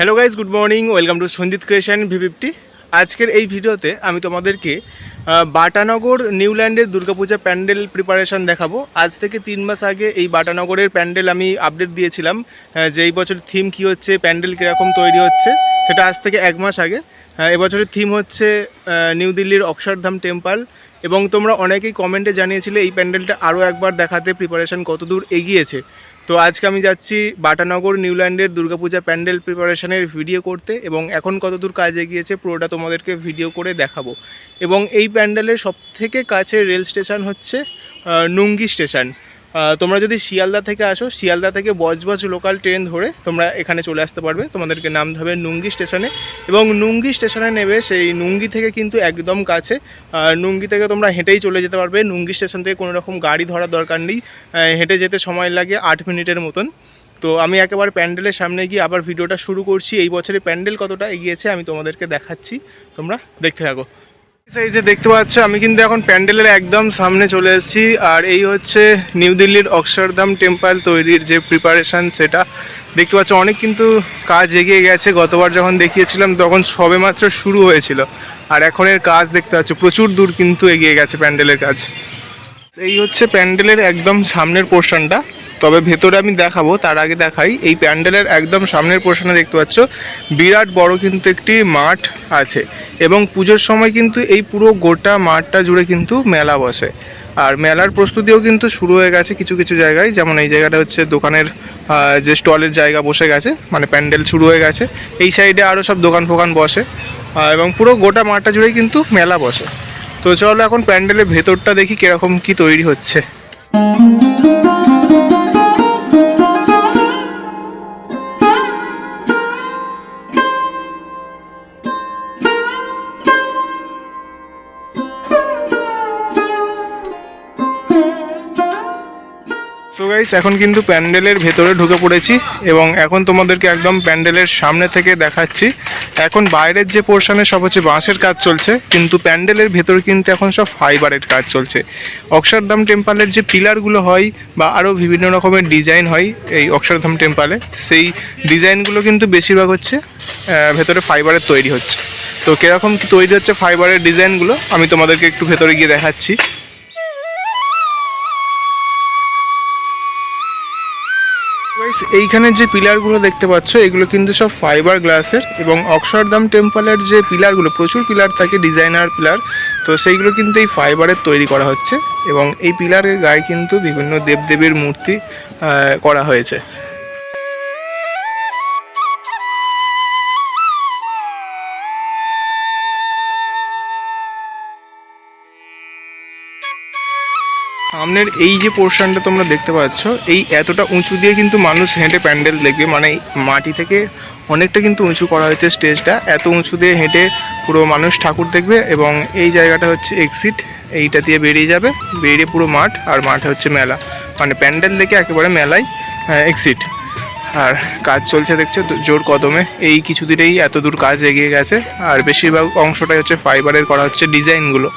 Hello guys good morning welcome to Sanjit creation V fifty আজকের এই ভিডিওতে আমি তোমাদেরকে বাটানগর নিউল্যান্ডের দুর্গাপূজা প্যান্ডেল প্রিপারেশন দেখাবো। আজ থেকে তিন মাস আগে এই বাটানগরের প্যান্ডেল আমি আপডেট দিয়েছিলাম যে এই বছর থিম কী হচ্ছে, প্যান্ডেল কীরকম তৈরি হচ্ছে, সেটা আজ থেকে এক মাস আগে। এবছরের থিম হচ্ছে নিউ দিল্লির অক্ষরধাম টেম্পল এবং তোমরা অনেকেই কমেন্টে জানিয়েছিলে এই প্যান্ডেলটা আরও একবার দেখাতে প্রিপারেশন কতদূর এগিয়েছে। তো আজকে আমি যাচ্ছি বাটানগর, নিউল্যান্ডের দুর্গাপূজা প্যান্ডেল প্রিপারেশানের ভিডিও করতে এবং এখন কতদূর কাজ এগিয়েছে পুরোটা তোমাদেরকে ভিডিও করে দেখাবো। এবং এই প্যান্ডেলের সবথেকে কাছের রেল স্টেশন হচ্ছে নুঙ্গি স্টেশন। তোমরা যদি শিয়ালদা থেকে আসো, শিয়ালদা থেকে বজবজ লোকাল ট্রেন ধরে তোমরা এখানে চলে আসতে পারবে। তোমাদেরকে নামতে হবে নুঙ্গি স্টেশনে। এবং নুঙ্গি স্টেশনে নেবে সেই নুঙ্গি থেকে কিন্তু একদম কাছে। নুঙ্গি থেকে তোমরা হেঁটেই চলে যেতে পারবে। নুঙ্গি স্টেশন থেকে কোনো রকম গাড়ি ধরার দরকার নেই। হেঁটে যেতে সময় লাগে আট মিনিটের মতন। তো আমি একেবারে প্যান্ডেলের সামনে গিয়ে আবার ভিডিওটা শুরু করছি। এই বছরে প্যান্ডেল কতটা এগিয়েছে আমি তোমাদেরকে দেখাচ্ছি। তোমরা দেখতে থাকো। এই যে দেখতে পাচ্ছ, আমি কিন্তু এখন প্যান্ডেলের একদম সামনে চলে এসেছি। আর এই হচ্ছে নিউ দিল্লির অক্ষরধাম টেম্পল তৈরির যে প্রিপারেশন সেটা। দেখতে পাচ্ছ, অনেক কিন্তু কাজ এগিয়ে গেছে। গতবার যখন দেখিয়েছিলাম, তখন সবেমাত্র শুরু হয়েছিল। আর এখন এর কাজ দেখতে পাচ্ছ, প্রচুর দূর কিন্তু এগিয়ে গেছে প্যান্ডেলের কাজ। এই হচ্ছে প্যান্ডেলের একদম সামনের পোর্শনটা তবে ভেতরে আমি দেখাবো, তার আগে দেখাই, এই প্যান্ডেলের একদম সামনের পোর্শনে দেখতে পাচ্ছ, বিরাট বড় কিন্তু একটি মাঠ আছে এবং পুজোর সময় কিন্তু এই পুরো গোটা মাঠটা জুড়ে কিন্তু মেলা বসে। আর মেলার প্রস্তুতিও কিন্তু শুরু হয়ে গেছে কিছু কিছু জায়গায়, যেমন এই জায়গাটা হচ্ছে দোকানের যে স্টলের জায়গা বসে গেছে মানে প্যান্ডেল শুরু হয়ে গেছে, এই সাইডে আরও সব দোকান ফোকান বসে এবং পুরো গোটা মাঠটা জুড়েই কিন্তু মেলা বসে। তো চলো এখন প্যান্ডেলের ভেতরটা দেখি কীরকম কি তৈরি হচ্ছে। সো গাইস এখন কিন্তু প্যান্ডেলের ভেতরে ঢুকে পড়েছি এবং এখন তোমাদেরকে একদম প্যান্ডেলের সামনে থেকে দেখাচ্ছি। এখন বাইরের যে পোর্শনে সব হচ্ছে বাঁশের কাজ চলছে, কিন্তু প্যান্ডেলের ভেতরে কিন্তু এখন সব ফাইবারের কাজ চলছে। অক্ষরধাম টেম্পলের যে পিলারগুলো হয় বা আরও বিভিন্ন রকমের ডিজাইন হয় এই অক্ষরধাম টেম্পলে সেই ডিজাইনগুলো কিন্তু বেশিরভাগ হচ্ছে ভেতরে ফাইবারের তৈরি হচ্ছে। তো কীরকম তৈরি হচ্ছে ফাইবারের ডিজাইনগুলো আমি তোমাদেরকে একটু ভেতরে গিয়ে দেখাচ্ছি। এইখানে যে পিলারগুলো দেখতে পাচ্ছ, এগুলো কিন্তু সব ফাইবার গ্লাসের এবং অক্ষরধাম টেম্পলের যে পিলারগুলো, প্রচুর পিলার থাকে ডিজাইনার পিলার। তো সেইগুলো কিন্তু এই ফাইবারের তৈরি করা হচ্ছে এবং এই পিলারের গায়ে কিন্তু বিভিন্ন দেবদেবীর মূর্তি করা হয়েছে। সামনের এই যে পোর্শনটা তোমরা দেখতে পাচ্ছ, এই এতটা উঁচু দিয়ে কিন্তু মানুষ হেঁটে প্যান্ডেল দেখবে। মানে মাটি থেকে অনেকটা কিন্তু উঁচু করা হয়েছে স্টেজটা। এত উঁচু দিয়ে হেঁটে পুরো মানুষ ঠাকুর দেখবে এবং এই জায়গাটা হচ্ছে এক্সিট এইটা দিয়ে বেরিয়ে যাবে। বেরিয়ে পুরো মাঠ আর মাঠে হচ্ছে মেলা। মানে প্যান্ডেল দেখে একেবারে মেলায় এক্সিট আর কাজ চলছে দেখছ জোর কদমে। এই কিছুদিনেই এত দূর কাজ এগিয়ে গেছে। আর বেশিরভাগ অংশটাই হচ্ছে ফাইবারের করা হচ্ছে ডিজাইনগুলো